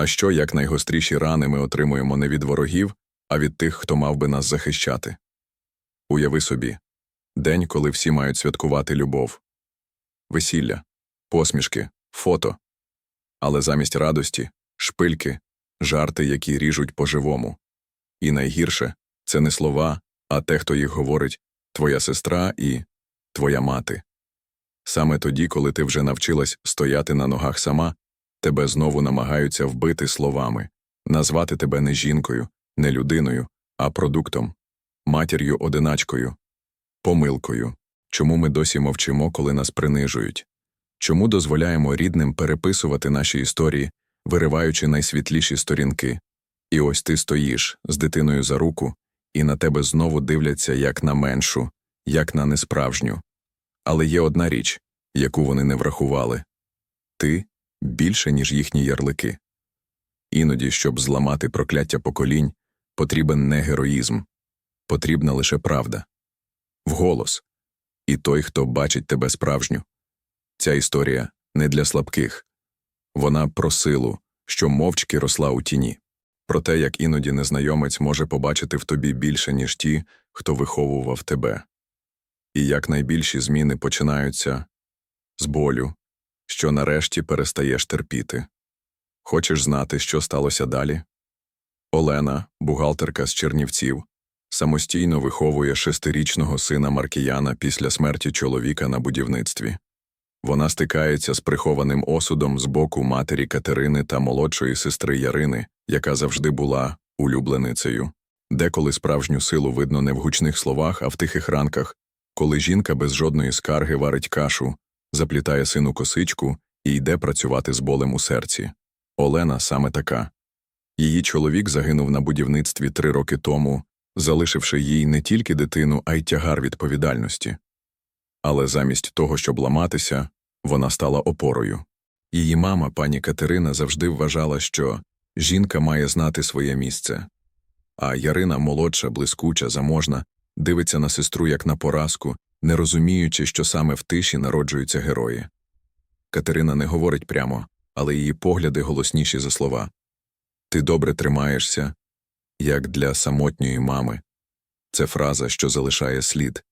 А що як найгостріші рани ми отримуємо не від ворогів, а від тих, хто мав би нас захищати? Уяви собі день, коли всі мають святкувати любов, весілля, посмішки, фото. Але замість радості шпильки, жарти, які ріжуть по-живому. І найгірше це не слова, а те, хто їх говорить твоя сестра і твоя мати. Саме тоді, коли ти вже навчилась стояти на ногах сама, тебе знову намагаються вбити словами, назвати тебе не жінкою, не людиною, а продуктом, матір'ю одиначкою, помилкою. Чому ми досі мовчимо, коли нас принижують? Чому дозволяємо рідним переписувати наші історії, вириваючи найсвітліші сторінки? І ось ти стоїш з дитиною за руку, і на тебе знову дивляться як на меншу, як на несправжню. Але є одна річ, яку вони не врахували ти більше, ніж їхні ярлики. Іноді, щоб зламати прокляття поколінь, потрібен не героїзм, потрібна лише правда. Вголос. І той, хто бачить тебе справжню. Ця історія не для слабких. Вона про силу, що мовчки росла у тіні, про те, як іноді незнайомець може побачити в тобі більше, ніж ті, хто виховував тебе. І як найбільші зміни починаються з болю, що нарешті перестаєш терпіти. Хочеш знати, що сталося далі? Олена, бухгалтерка з Чернівців, самостійно виховує шестирічного сина Маркіяна після смерті чоловіка на будівництві. Вона стикається з прихованим осудом з боку матері Катерини та молодшої сестри Ярини, яка завжди була улюбленицею. Деколи справжню силу видно не в гучних словах, а в тихих ранках, коли жінка без жодної скарги варить кашу, заплітає сину косичку і йде працювати з болем у серці. Олена саме така. Її чоловік загинув на будівництві три роки тому, залишивши їй не тільки дитину, а й тягар відповідальності. Але замість того, щоб ламатися, вона стала опорою. Її мама, пані Катерина, завжди вважала, що жінка має знати своє місце. А Ярина, молодша, блискуча, заможна, дивиться на сестру як на поразку, не розуміючи, що саме в тиші народжуються герої. Катерина не говорить прямо, але її погляди голосніші за слова. Ти добре тримаєшся, як для самотньої мами. Це фраза, що залишає слід.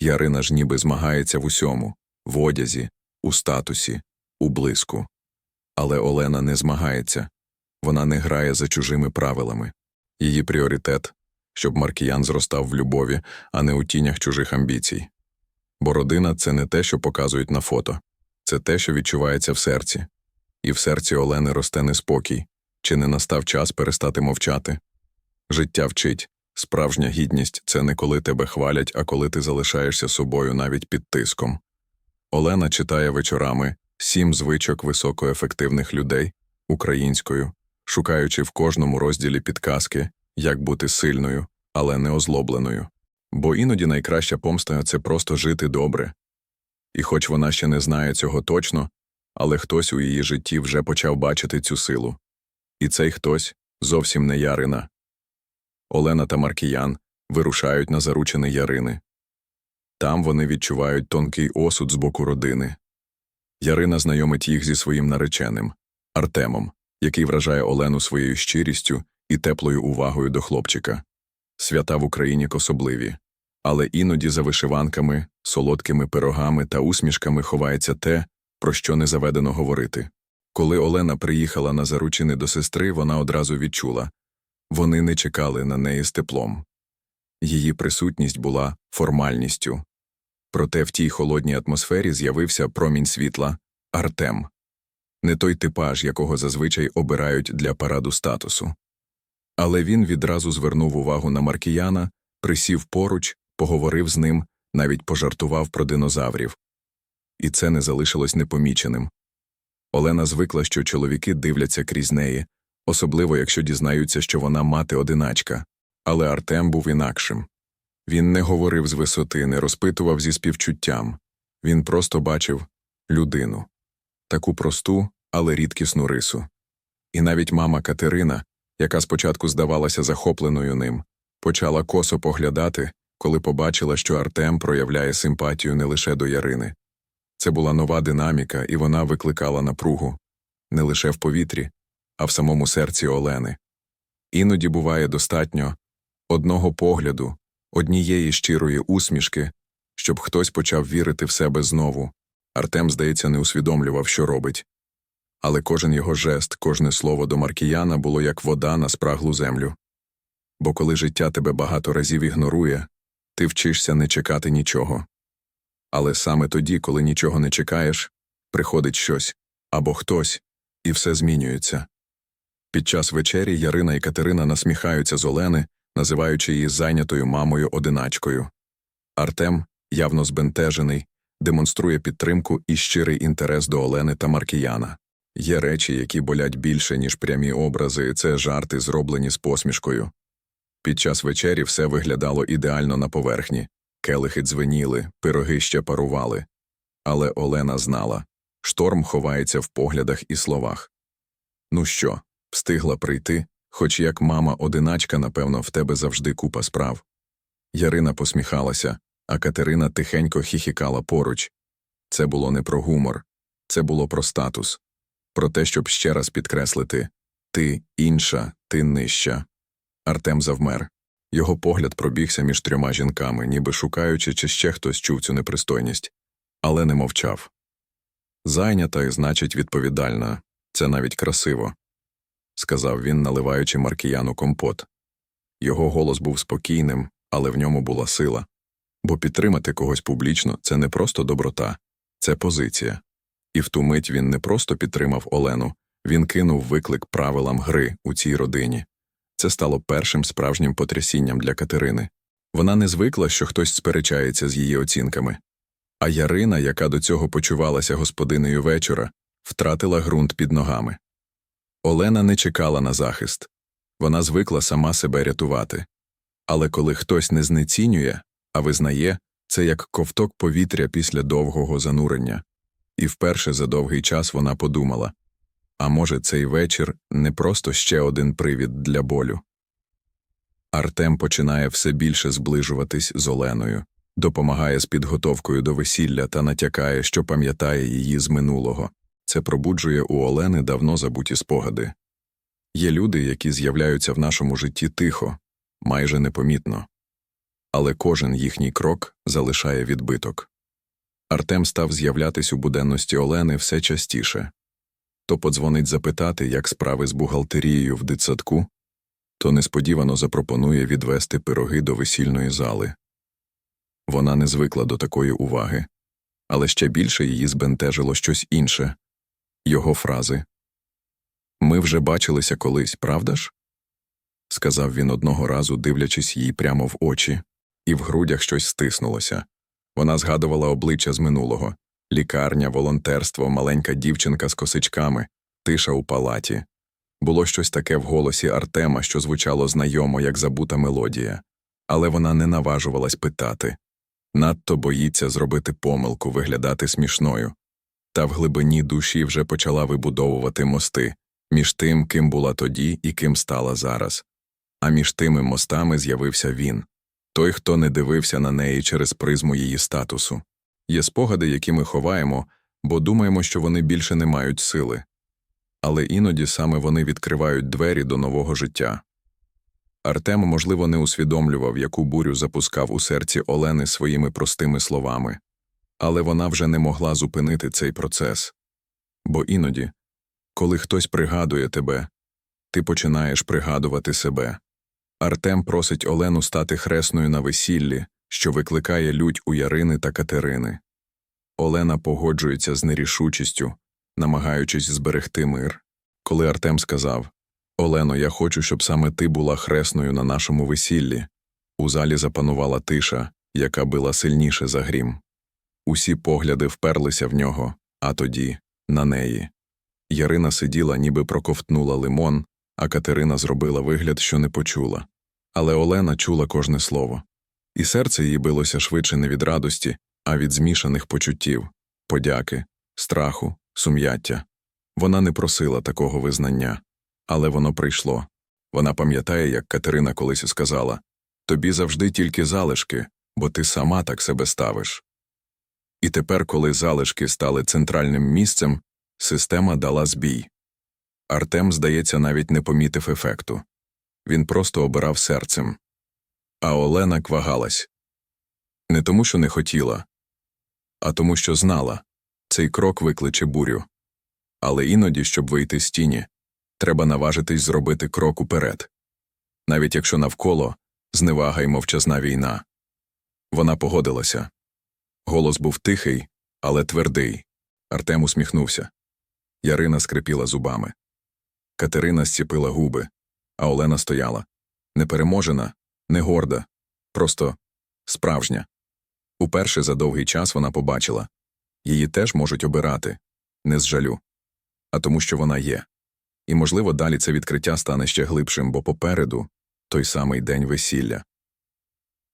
Ярина ж ніби змагається в усьому в одязі, у статусі, у блиску. Але Олена не змагається вона не грає за чужими правилами. Її пріоритет щоб Маркіян зростав в любові, а не у тінях чужих амбіцій. Бо родина це не те, що показують на фото, це те, що відчувається в серці. І в серці Олени росте неспокій, чи не настав час перестати мовчати. Життя вчить справжня гідність це не коли тебе хвалять, а коли ти залишаєшся собою навіть під тиском. Олена читає вечорами сім звичок високоефективних людей українською, шукаючи в кожному розділі підказки, як бути сильною, але не озлобленою. Бо іноді найкраща помста це просто жити добре. І хоч вона ще не знає цього точно, але хтось у її житті вже почав бачити цю силу. І цей хтось зовсім не Ярина. Олена та Маркіян вирушають на заручини Ярини. Там вони відчувають тонкий осуд з боку родини. Ярина знайомить їх зі своїм нареченим Артемом, який вражає Олену своєю щирістю і теплою увагою до хлопчика. Свята в Україні кособливі, але іноді за вишиванками, солодкими пирогами та усмішками ховається те, про що не заведено говорити. Коли Олена приїхала на заручини до сестри, вона одразу відчула вони не чекали на неї з теплом. Її присутність була формальністю. Проте в тій холодній атмосфері з'явився промінь світла Артем не той типаж, якого зазвичай обирають для параду статусу. Але він відразу звернув увагу на Маркіяна, присів поруч, поговорив з ним, навіть пожартував про динозаврів. І це не залишилось непоміченим. Олена звикла, що чоловіки дивляться крізь неї, особливо якщо дізнаються, що вона мати одиначка. Але Артем був інакшим. Він не говорив з висоти, не розпитував зі співчуттям. Він просто бачив людину таку просту, але рідкісну рису. І навіть мама Катерина, яка спочатку здавалася захопленою ним, почала косо поглядати, коли побачила, що Артем проявляє симпатію не лише до Ярини. Це була нова динаміка, і вона викликала напругу не лише в повітрі, а в самому серці Олени. Іноді буває достатньо одного погляду, однієї щирої усмішки, щоб хтось почав вірити в себе знову. Артем, здається, не усвідомлював, що робить. Але кожен його жест, кожне слово до Маркіяна було як вода на спраглу землю. Бо коли життя тебе багато разів ігнорує, ти вчишся не чекати нічого. Але саме тоді, коли нічого не чекаєш, приходить щось або хтось, і все змінюється. Під час вечері Ярина і Катерина насміхаються з Олени, називаючи її зайнятою мамою одиначкою. Артем, явно збентежений, демонструє підтримку і щирий інтерес до Олени та Маркіяна. Є речі, які болять більше, ніж прямі образи, і це жарти, зроблені з посмішкою. Під час вечері все виглядало ідеально на поверхні келихи дзвеніли, пироги ще парували. Але Олена знала шторм ховається в поглядах і словах. Ну що, встигла прийти, хоч як мама одиначка, напевно, в тебе завжди купа справ. Ярина посміхалася, а Катерина тихенько хіхікала поруч. Це було не про гумор, це було про статус, про те, щоб ще раз підкреслити ти інша, ти нижча. Артем завмер. Його погляд пробігся між трьома жінками, ніби шукаючи, чи ще хтось чув цю непристойність, але не мовчав. Зайнята і, значить, відповідальна, це навіть красиво, сказав він, наливаючи Маркіяну компот. Його голос був спокійним, але в ньому була сила. Бо підтримати когось публічно це не просто доброта, це позиція. І в ту мить він не просто підтримав Олену, він кинув виклик правилам гри у цій родині. Це стало першим справжнім потрясінням для Катерини. Вона не звикла, що хтось сперечається з її оцінками. А Ярина, яка до цього почувалася господинею вечора, втратила ґрунт під ногами. Олена не чекала на захист вона звикла сама себе рятувати. Але коли хтось не знецінює, а визнає, це як ковток повітря після довгого занурення. І вперше за довгий час вона подумала а може, цей вечір не просто ще один привід для болю. Артем починає все більше зближуватись з Оленою, допомагає з підготовкою до весілля та натякає, що пам'ятає її з минулого. Це пробуджує у Олени давно забуті спогади. Є люди, які з'являються в нашому житті тихо, майже непомітно, але кожен їхній крок залишає відбиток. Артем став з'являтись у буденності Олени все частіше то подзвонить запитати, як справи з бухгалтерією в дитсадку, то несподівано запропонує відвести пироги до весільної зали. Вона не звикла до такої уваги, але ще більше її збентежило щось інше його фрази. Ми вже бачилися колись, правда ж? сказав він одного разу, дивлячись їй прямо в очі, і в грудях щось стиснулося. Вона згадувала обличчя з минулого лікарня, волонтерство, маленька дівчинка з косичками, тиша у палаті. Було щось таке в голосі Артема, що звучало знайомо, як забута мелодія, але вона не наважувалась питати. Надто боїться зробити помилку, виглядати смішною. Та в глибині душі вже почала вибудовувати мости між тим, ким була тоді і ким стала зараз. А між тими мостами з'явився він той, хто не дивився на неї через призму її статусу. Є спогади, які ми ховаємо, бо думаємо, що вони більше не мають сили. Але іноді саме вони відкривають двері до нового життя. Артем, можливо, не усвідомлював, яку бурю запускав у серці Олени своїми простими словами, але вона вже не могла зупинити цей процес. Бо іноді, коли хтось пригадує тебе, ти починаєш пригадувати себе. Артем просить Олену стати хресною на весіллі, що викликає лють у Ярини та Катерини. Олена погоджується з нерішучістю, намагаючись зберегти мир. Коли Артем сказав Олено, я хочу, щоб саме ти була хресною на нашому весіллі. У залі запанувала тиша, яка била сильніше за грім. Усі погляди вперлися в нього, а тоді на неї. Ярина сиділа, ніби проковтнула лимон, а Катерина зробила вигляд, що не почула. Але Олена чула кожне слово і серце її билося швидше не від радості, а від змішаних почуттів, подяки, страху, сум'яття. Вона не просила такого визнання, але воно прийшло. Вона пам'ятає, як Катерина колись сказала тобі завжди тільки залишки, бо ти сама так себе ставиш. І тепер, коли залишки стали центральним місцем, система дала збій. Артем, здається, навіть не помітив ефекту. Він просто обирав серцем. А Олена квагалась. Не тому, що не хотіла, а тому, що знала цей крок викличе бурю. Але іноді, щоб вийти з тіні, треба наважитись зробити крок уперед. Навіть якщо навколо зневага й мовчазна війна. Вона погодилася. Голос був тихий, але твердий. Артем усміхнувся. Ярина скрипіла зубами. Катерина зціпила губи, а Олена стояла. Непереможена, не горда, просто справжня. Уперше за довгий час вона побачила її теж можуть обирати, не з жалю, а тому, що вона є. І, можливо, далі це відкриття стане ще глибшим, бо попереду той самий день весілля.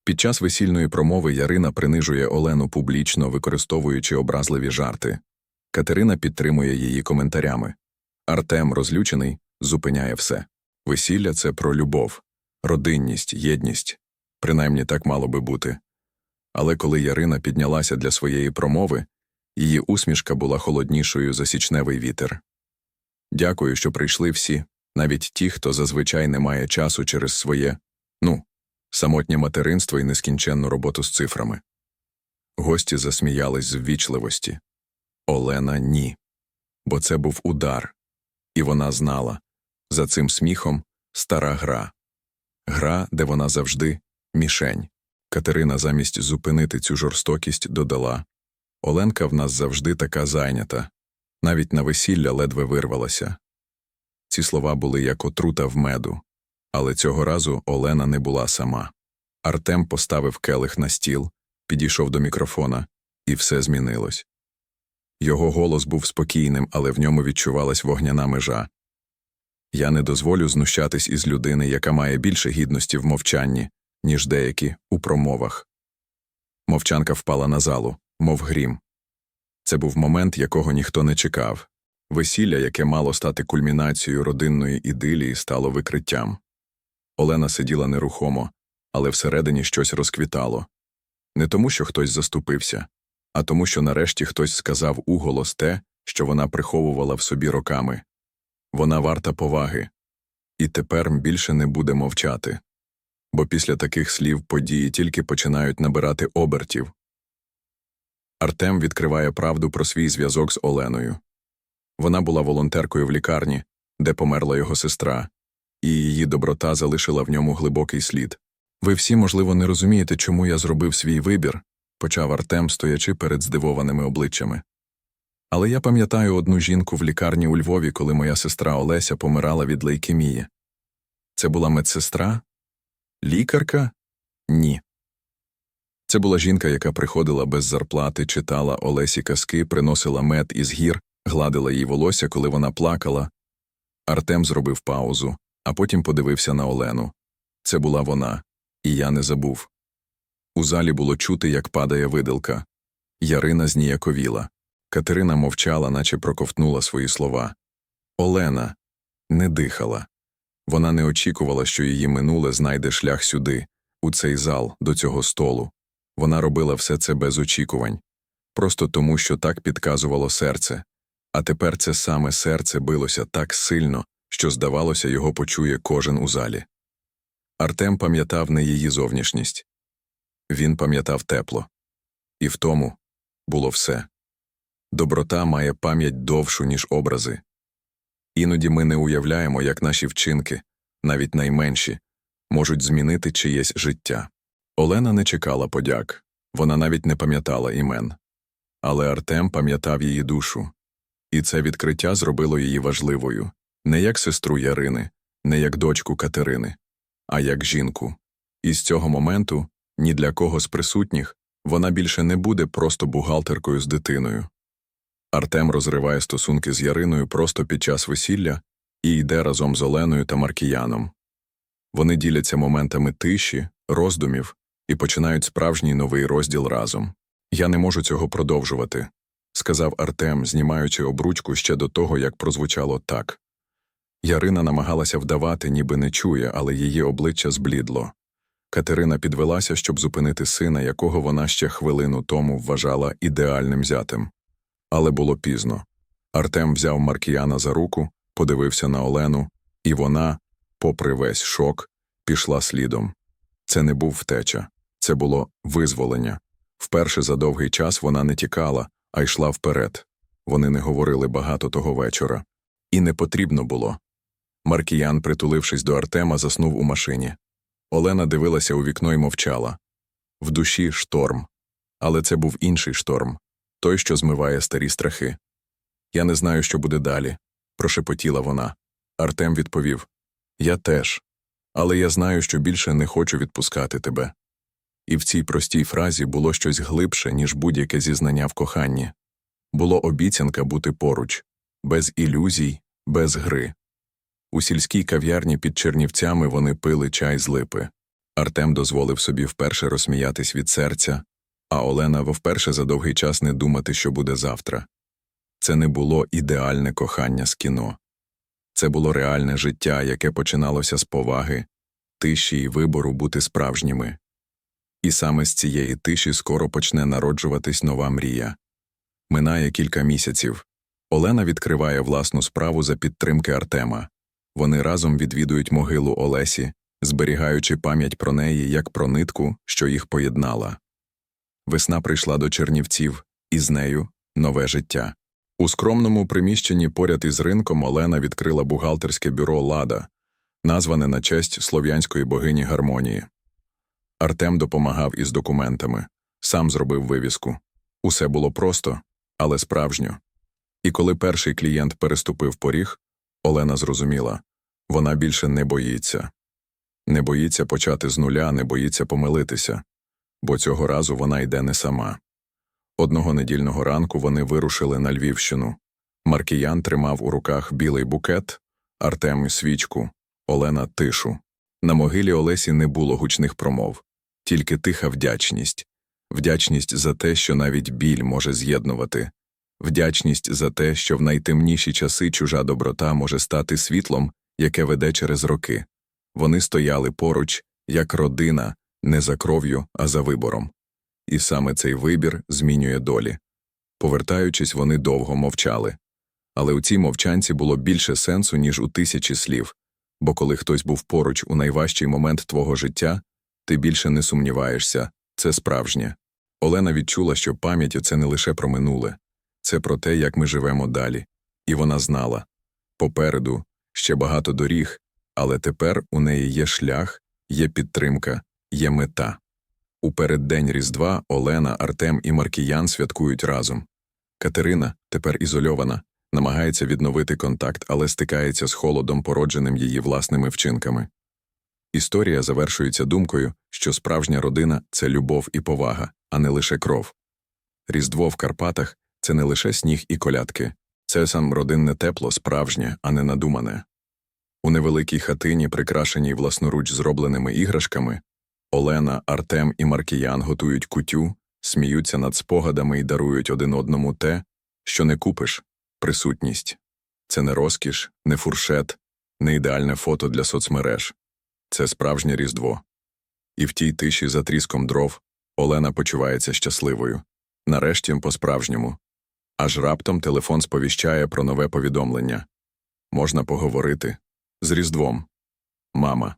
Під час весільної промови Ярина принижує Олену публічно, використовуючи образливі жарти. Катерина підтримує її коментарями. Артем, розлючений, зупиняє все. Весілля це про любов, родинність, єдність. Принаймні так мало би бути. Але коли Ярина піднялася для своєї промови, її усмішка була холоднішою за січневий вітер. Дякую, що прийшли всі, навіть ті, хто зазвичай не має часу через своє, ну, самотнє материнство і нескінченну роботу з цифрами. Гості засміялись з ввічливості. Олена ні. Бо це був удар. І вона знала за цим сміхом стара гра. Гра, де вона завжди мішень. Катерина замість зупинити цю жорстокість додала Оленка в нас завжди така зайнята, навіть на весілля ледве вирвалася. Ці слова були як отрута в меду, але цього разу Олена не була сама. Артем поставив келих на стіл, підійшов до мікрофона, і все змінилось. Його голос був спокійним, але в ньому відчувалась вогняна межа. Я не дозволю знущатись із людини, яка має більше гідності в мовчанні, ніж деякі у промовах. Мовчанка впала на залу, мов грім. Це був момент, якого ніхто не чекав. Весілля, яке мало стати кульмінацією родинної ідилії, стало викриттям. Олена сиділа нерухомо, але всередині щось розквітало. Не тому, що хтось заступився, а тому, що нарешті хтось сказав уголос те, що вона приховувала в собі роками. Вона варта поваги. І тепер більше не буде мовчати. Бо після таких слів події тільки починають набирати обертів. Артем відкриває правду про свій зв'язок з Оленою. Вона була волонтеркою в лікарні, де померла його сестра, і її доброта залишила в ньому глибокий слід. Ви всі, можливо, не розумієте, чому я зробив свій вибір, почав Артем, стоячи перед здивованими обличчями. Але я пам'ятаю одну жінку в лікарні у Львові, коли моя сестра Олеся помирала від лейкемії. Це була медсестра? Лікарка? Ні. Це була жінка, яка приходила без зарплати, читала Олесі казки, приносила мед із гір, гладила їй волосся, коли вона плакала. Артем зробив паузу, а потім подивився на Олену. Це була вона, і я не забув. У залі було чути, як падає виделка. Ярина зніяковіла. Катерина мовчала, наче проковтнула свої слова. Олена не дихала. Вона не очікувала, що її минуле знайде шлях сюди, у цей зал, до цього столу. Вона робила все це без очікувань, просто тому, що так підказувало серце. А тепер це саме серце билося так сильно, що, здавалося, його почує кожен у залі. Артем пам'ятав не її зовнішність. Він пам'ятав тепло. І в тому було все. Доброта має пам'ять довшу, ніж образи. Іноді ми не уявляємо, як наші вчинки, навіть найменші, можуть змінити чиєсь життя. Олена не чекала подяк, вона навіть не пам'ятала імен. Але Артем пам'ятав її душу, і це відкриття зробило її важливою не як сестру Ярини, не як дочку Катерини, а як жінку. І з цього моменту ні для кого з присутніх вона більше не буде просто бухгалтеркою з дитиною. Артем розриває стосунки з Яриною просто під час весілля і йде разом з Оленою та Маркіяном. Вони діляться моментами тиші, роздумів і починають справжній новий розділ разом. Я не можу цього продовжувати, сказав Артем, знімаючи обручку ще до того, як прозвучало так. Ярина намагалася вдавати, ніби не чує, але її обличчя зблідло. Катерина підвелася, щоб зупинити сина, якого вона ще хвилину тому вважала ідеальним зятем. Але було пізно. Артем взяв Маркіяна за руку, подивився на Олену, і вона, попри весь шок, пішла слідом. Це не був втеча, це було визволення. Вперше за довгий час вона не тікала, а йшла вперед. Вони не говорили багато того вечора. І не потрібно було. Маркіян, притулившись до Артема, заснув у машині. Олена дивилася у вікно й мовчала. В душі шторм. Але це був інший шторм той, що змиває старі страхи. Я не знаю, що буде далі, прошепотіла вона. Артем відповів Я теж. Але я знаю, що більше не хочу відпускати тебе. І в цій простій фразі було щось глибше, ніж будь-яке зізнання в коханні. Було обіцянка бути поруч, без ілюзій, без гри. У сільській кав'ярні під Чернівцями вони пили чай з липи. Артем дозволив собі вперше розсміятись від серця, а Олена вперше за довгий час не думати, що буде завтра. Це не було ідеальне кохання з кіно. Це було реальне життя, яке починалося з поваги, тиші й вибору бути справжніми. І саме з цієї тиші скоро почне народжуватись нова мрія. Минає кілька місяців. Олена відкриває власну справу за підтримки Артема. Вони разом відвідують могилу Олесі, зберігаючи пам'ять про неї як про нитку, що їх поєднала. Весна прийшла до Чернівців, і з нею нове життя. У скромному приміщенні поряд із ринком Олена відкрила бухгалтерське бюро Лада, назване на честь слов'янської богині гармонії. Артем допомагав із документами, сам зробив вивіску. Усе було просто, але справжньо. І коли перший клієнт переступив поріг, Олена зрозуміла вона більше не боїться. Не боїться почати з нуля, не боїться помилитися, бо цього разу вона йде не сама. Одного недільного ранку вони вирушили на Львівщину. Маркіян тримав у руках білий букет, Артем свічку, Олена тишу. На могилі Олесі не було гучних промов, тільки тиха вдячність, вдячність за те, що навіть біль може з'єднувати, вдячність за те, що в найтемніші часи чужа доброта може стати світлом, яке веде через роки. Вони стояли поруч, як родина, не за кров'ю, а за вибором. І саме цей вибір змінює долі. Повертаючись, вони довго мовчали. Але у цій мовчанці було більше сенсу, ніж у тисячі слів, бо коли хтось був поруч у найважчий момент твого життя, ти більше не сумніваєшся це справжнє. Олена відчула, що пам'ять це не лише про минуле, це про те, як ми живемо далі. І вона знала попереду ще багато доріг, але тепер у неї є шлях, є підтримка, є мета. У переддень Різдва Олена, Артем і Маркіян святкують разом. Катерина, тепер ізольована, намагається відновити контакт, але стикається з холодом, породженим її власними вчинками. Історія завершується думкою, що справжня родина це любов і повага, а не лише кров. Різдво в Карпатах це не лише сніг і колядки, це сам родинне тепло справжнє, а не надумане. У невеликій хатині, прикрашеній власноруч зробленими іграшками, Олена, Артем і Маркіян готують кутю, сміються над спогадами і дарують один одному те, що не купиш присутність. Це не розкіш, не фуршет, не ідеальне фото для соцмереж. Це справжнє різдво. І в тій тиші за тріском дров Олена почувається щасливою. Нарешті по-справжньому. Аж раптом телефон сповіщає про нове повідомлення. Можна поговорити з Різдвом. Мама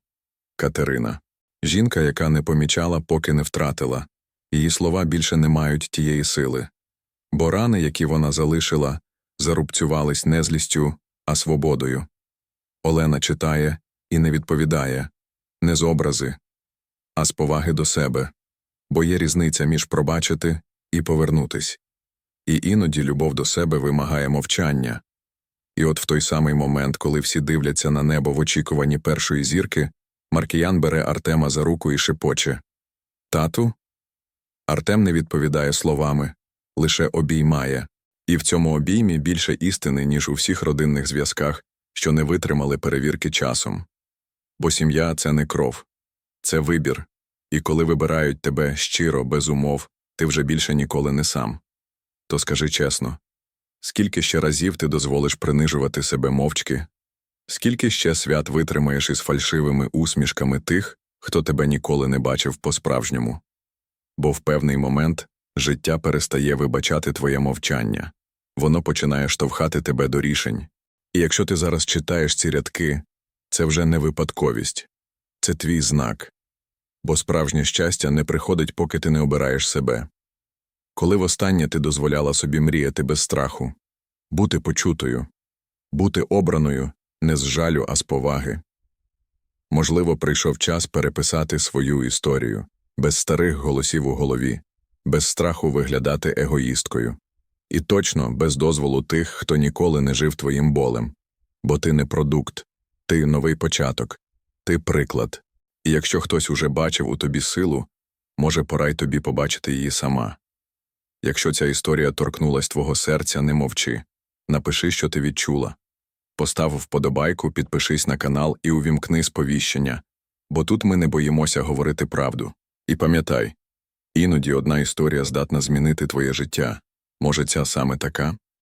Катерина. Жінка, яка не помічала, поки не втратила. Її слова більше не мають тієї сили. Бо рани, які вона залишила, зарубцювались не злістю, а свободою. Олена читає і не відповідає не з образи, а з поваги до себе, бо є різниця між пробачити і повернутись. І іноді любов до себе вимагає мовчання. І от в той самий момент, коли всі дивляться на небо в очікуванні першої зірки, Маркіян бере Артема за руку і шепоче Тату? Артем не відповідає словами, лише обіймає, і в цьому обіймі більше істини, ніж у всіх родинних зв'язках, що не витримали перевірки часом. Бо сім'я це не кров, це вибір, і коли вибирають тебе щиро, без умов, ти вже більше ніколи не сам. То скажи чесно скільки ще разів ти дозволиш принижувати себе мовчки, скільки ще свят витримаєш із фальшивими усмішками тих, хто тебе ніколи не бачив по-справжньому? Бо в певний момент життя перестає вибачати твоє мовчання, воно починає штовхати тебе до рішень, І якщо ти зараз читаєш ці рядки, це вже не випадковість, це твій знак. Бо справжнє щастя не приходить, поки ти не обираєш себе. Коли востаннє ти дозволяла собі мріяти без страху, бути почутою, бути обраною не з жалю, а з поваги. Можливо, прийшов час переписати свою історію, без старих голосів у голові, без страху виглядати егоїсткою. І точно без дозволу тих, хто ніколи не жив твоїм болем. Бо ти не продукт, ти новий початок, ти приклад. І якщо хтось уже бачив у тобі силу, може, пора й тобі побачити її сама. Якщо ця історія торкнулась твого серця, не мовчи. Напиши, що ти відчула. Постав вподобайку, підпишись на канал і увімкни сповіщення, бо тут ми не боїмося говорити правду. І пам'ятай, іноді одна історія здатна змінити твоє життя. Може, ця саме така?